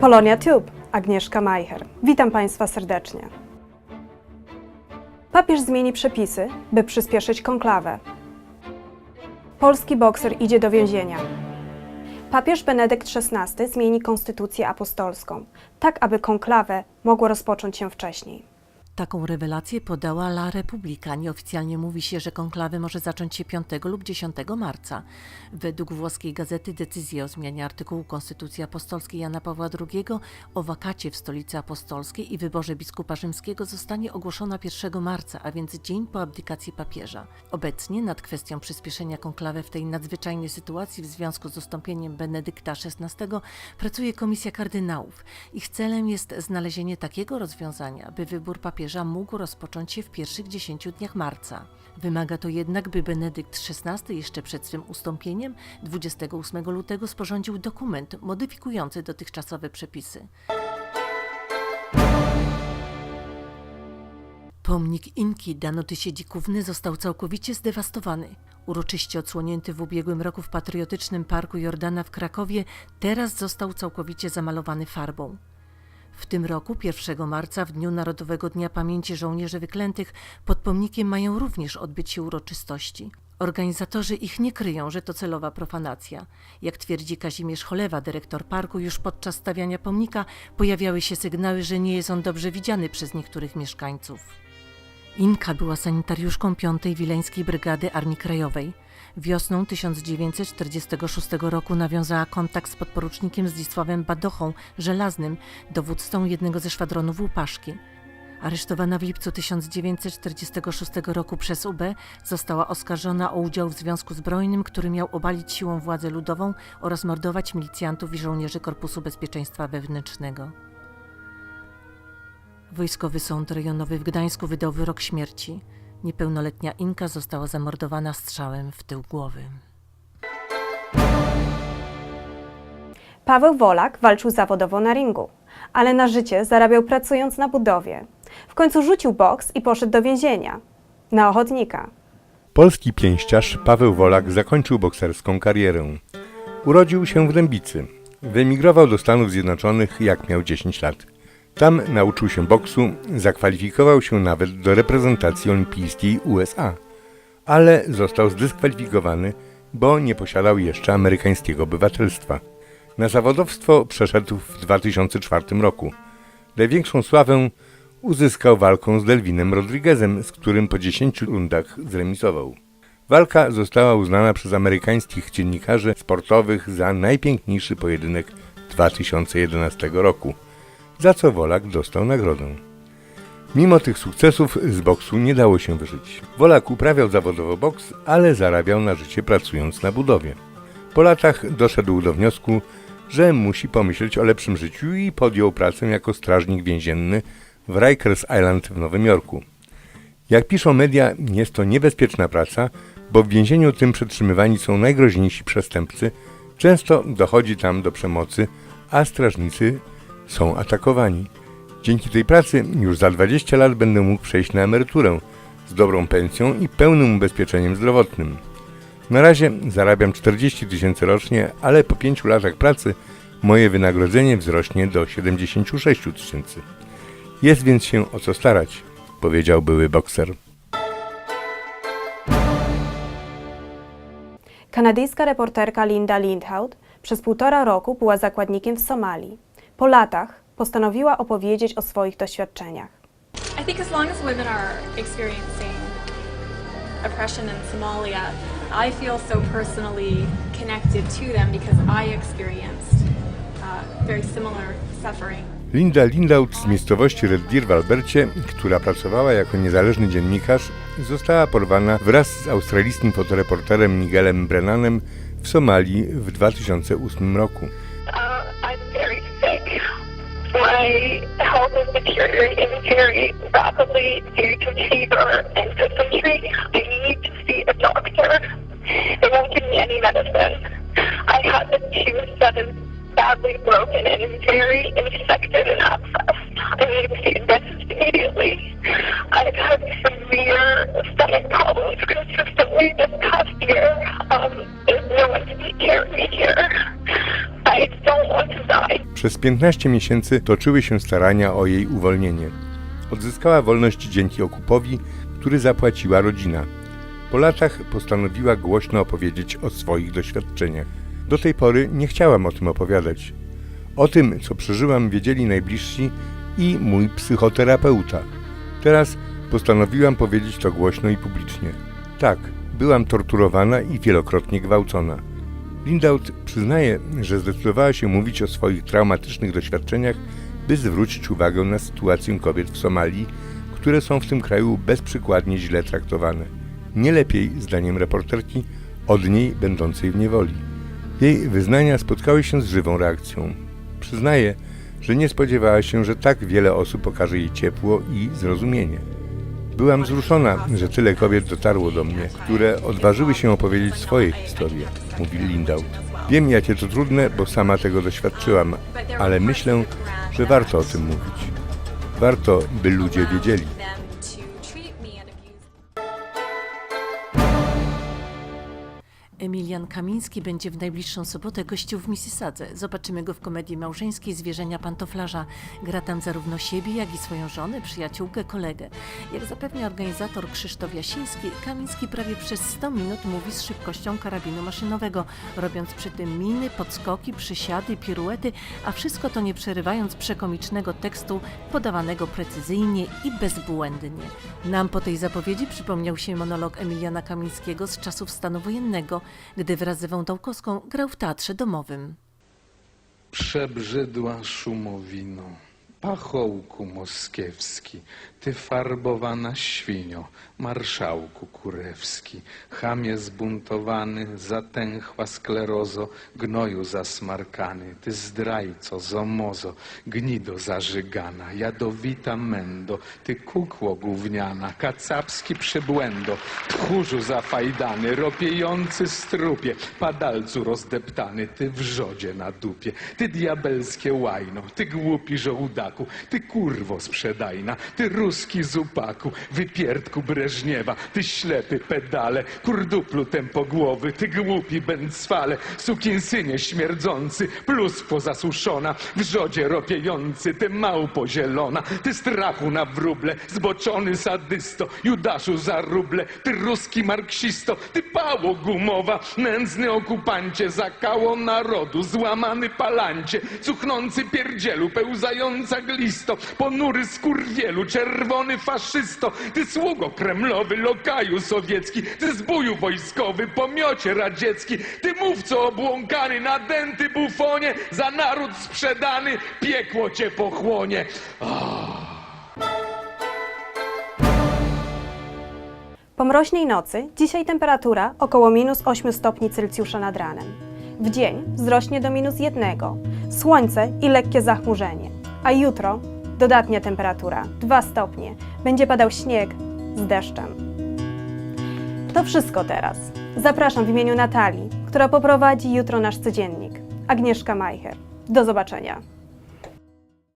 Polonia Tube, Agnieszka Majcher. Witam Państwa serdecznie. Papież zmieni przepisy, by przyspieszyć konklawę. Polski bokser idzie do więzienia. Papież Benedykt XVI zmieni konstytucję apostolską, tak aby konklawę mogło rozpocząć się wcześniej. Taką rewelację podała La Repubblica. Nieoficjalnie mówi się, że konklawy może zacząć się 5 lub 10 marca. Według włoskiej gazety decyzja o zmianie artykułu Konstytucji Apostolskiej Jana Pawła II o wakacie w stolicy apostolskiej i wyborze biskupa rzymskiego zostanie ogłoszona 1 marca, a więc dzień po abdykacji papieża. Obecnie nad kwestią przyspieszenia konklawy w tej nadzwyczajnej sytuacji w związku z ustąpieniem Benedykta XVI pracuje Komisja Kardynałów. Ich celem jest znalezienie takiego rozwiązania, by wybór papieża mógł rozpocząć się w pierwszych 10 dniach marca. Wymaga to jednak, by Benedykt XVI jeszcze przed swym ustąpieniem 28 lutego sporządził dokument modyfikujący dotychczasowe przepisy. Pomnik Inki Danuty Siedzikówny został całkowicie zdewastowany. Uroczyście odsłonięty w ubiegłym roku w patriotycznym parku Jordana w Krakowie, teraz został całkowicie zamalowany farbą. W tym roku, 1 marca, w Dniu Narodowego Dnia Pamięci Żołnierzy Wyklętych, pod pomnikiem mają również odbyć się uroczystości. Organizatorzy ich nie kryją, że to celowa profanacja. Jak twierdzi Kazimierz Cholewa, dyrektor parku, już podczas stawiania pomnika pojawiały się sygnały, że nie jest on dobrze widziany przez niektórych mieszkańców. Inka była sanitariuszką 5. Wileńskiej Brygady Armii Krajowej. Wiosną 1946 roku nawiązała kontakt z podporucznikiem Zdzisławem Badochą, żelaznym, dowódcą jednego ze szwadronów Łupaszki. Aresztowana w lipcu 1946 roku przez UB, została oskarżona o udział w związku zbrojnym, który miał obalić siłą władzę ludową oraz mordować milicjantów i żołnierzy Korpusu Bezpieczeństwa Wewnętrznego. Wojskowy Sąd Rejonowy w Gdańsku wydał wyrok śmierci. Niepełnoletnia Inka została zamordowana strzałem w tył głowy. Paweł Wolak walczył zawodowo na ringu, ale na życie zarabiał pracując na budowie. W końcu rzucił boks i poszedł do więzienia. Na ochotnika. Polski pięściarz Paweł Wolak zakończył bokserską karierę. Urodził się w Dębicy. Wyemigrował do Stanów Zjednoczonych jak miał 10 lat. Tam nauczył się boksu, zakwalifikował się nawet do reprezentacji olimpijskiej USA, ale został zdyskwalifikowany, bo nie posiadał jeszcze amerykańskiego obywatelstwa. Na zawodowstwo przeszedł w 2004 roku. Największą sławę uzyskał walką z Delwinem Rodriguezem, z którym po 10 rundach zremisował. Walka została uznana przez amerykańskich dziennikarzy sportowych za najpiękniejszy pojedynek 2011 roku, za co Wolak dostał nagrodę. Mimo tych sukcesów z boksu nie dało się wyżyć. Wolak uprawiał zawodowo boks, ale zarabiał na życie pracując na budowie. Po latach doszedł do wniosku, że musi pomyśleć o lepszym życiu i podjął pracę jako strażnik więzienny w Rikers Island w Nowym Jorku. Jak piszą media, jest to niebezpieczna praca, bo w więzieniu tym przetrzymywani są najgroźniejsi przestępcy. Często dochodzi tam do przemocy, a strażnicy są atakowani. Dzięki tej pracy już za 20 lat będę mógł przejść na emeryturę z dobrą pensją i pełnym ubezpieczeniem zdrowotnym. Na razie zarabiam 40 tysięcy rocznie, ale po 5 latach pracy moje wynagrodzenie wzrośnie do 76 tysięcy. Jest więc się o co starać, powiedział były bokser. Kanadyjska reporterka Linda Lindhout przez półtora roku była zakładnikiem w Somalii. Po latach postanowiła opowiedzieć o swoich doświadczeniach. I think as long as women are experiencing oppression in Somalia, I feel so personally connected to them because I experienced uh, very similar suffering. Linda Lindaut z miejscowości Red Deer w Albercie, która pracowała jako niezależny dziennikarz, została porwana wraz z australijskim fotoreporterem Miguelem Brennanem w Somalii w 2008 roku. Is deteriorating very rapidly due to fever and dysentery. I need to see a doctor. They won't give me any medicine. I had the tooth that is badly broken and very infected and abscessed. I need to see a dentist immediately. I've had severe stomach problems consistently this past year. Um, there's no one to take care of me here. Przez 15 miesięcy toczyły się starania o jej uwolnienie. Odzyskała wolność dzięki okupowi, który zapłaciła rodzina. Po latach postanowiła głośno opowiedzieć o swoich doświadczeniach. Do tej pory nie chciałam o tym opowiadać. O tym, co przeżyłam, wiedzieli najbliżsi i mój psychoterapeuta. Teraz postanowiłam powiedzieć to głośno i publicznie. Tak, byłam torturowana i wielokrotnie gwałcona. Lindaut przyznaje, że zdecydowała się mówić o swoich traumatycznych doświadczeniach, by zwrócić uwagę na sytuację kobiet w Somalii, które są w tym kraju bezprzykładnie źle traktowane. Nie lepiej, zdaniem reporterki, od niej będącej w niewoli. Jej wyznania spotkały się z żywą reakcją. Przyznaje, że nie spodziewała się, że tak wiele osób okaże jej ciepło i zrozumienie. Byłam wzruszona, że tyle kobiet dotarło do mnie, które odważyły się opowiedzieć swoje historie, mówi Lindaut. Wiem, jakie to trudne, bo sama tego doświadczyłam, ale myślę, że warto o tym mówić. Warto, by ludzie wiedzieli. Emilian Kamiński będzie w najbliższą sobotę gościł w Mississadze. Zobaczymy go w komedii małżeńskiej Zwierzenia Pantoflarza. Gra tam zarówno siebie, jak i swoją żonę, przyjaciółkę, kolegę. Jak zapewnia organizator Krzysztof Jasiński, Kamiński prawie przez 100 minut mówi z szybkością karabinu maszynowego, robiąc przy tym miny, podskoki, przysiady, piruety, a wszystko to nie przerywając przekomicznego tekstu podawanego precyzyjnie i bezbłędnie. Nam po tej zapowiedzi przypomniał się monolog Emiliana Kamińskiego z czasów stanu wojennego, gdy wraz z Ewą Dałkowską grał w teatrze domowym. Przebrzydła szumowino, pachołku moskiewski, ty farbowana świnio, marszałku kurewski, chamie zbuntowany, zatęchła sklerozo, gnoju zasmarkany, ty zdrajco, zomozo, gnido zażygana, jadowita mendo, ty kukło gówniana, kacapski przybłędo, tchórzu zafajdany, ropiejący strupie, padalcu rozdeptany, ty wrzodzie na dupie, ty diabelskie łajno, ty głupi ty kurwo sprzedajna, ty ruski zupaku, wypierdku Breżniewa, ty ślepy pedale, kurduplu tempogłowy, ty głupi bęcwale, sukinsynie śmierdzący, plus pozasuszona, wrzodzie ropiejący, ty małpo zielona, ty strachu na wróble, zboczony sadysto, judaszu za ruble, ty ruski marksisto, ty pało gumowa, nędzny okupancie, zakało narodu, złamany palancie, cuchnący pierdzielu, pełzająca glisto, ponury skurwielu, czerwony faszysto, ty sługo kremlowy, lokaju sowiecki, ty zbóju wojskowy, pomiocie radziecki, ty mówco obłąkany, nadęty bufonie, za naród sprzedany, piekło cię pochłonie. Po mroźnej nocy dzisiaj temperatura około minus 8 stopni Celsjusza nad ranem. W dzień wzrośnie do minus 1, słońce i lekkie zachmurzenie. A jutro dodatnia temperatura 2 stopnie, będzie padał śnieg z deszczem. To wszystko teraz. Zapraszam w imieniu Natalii, która poprowadzi jutro nasz codziennik. Agnieszka Majcher. Do zobaczenia.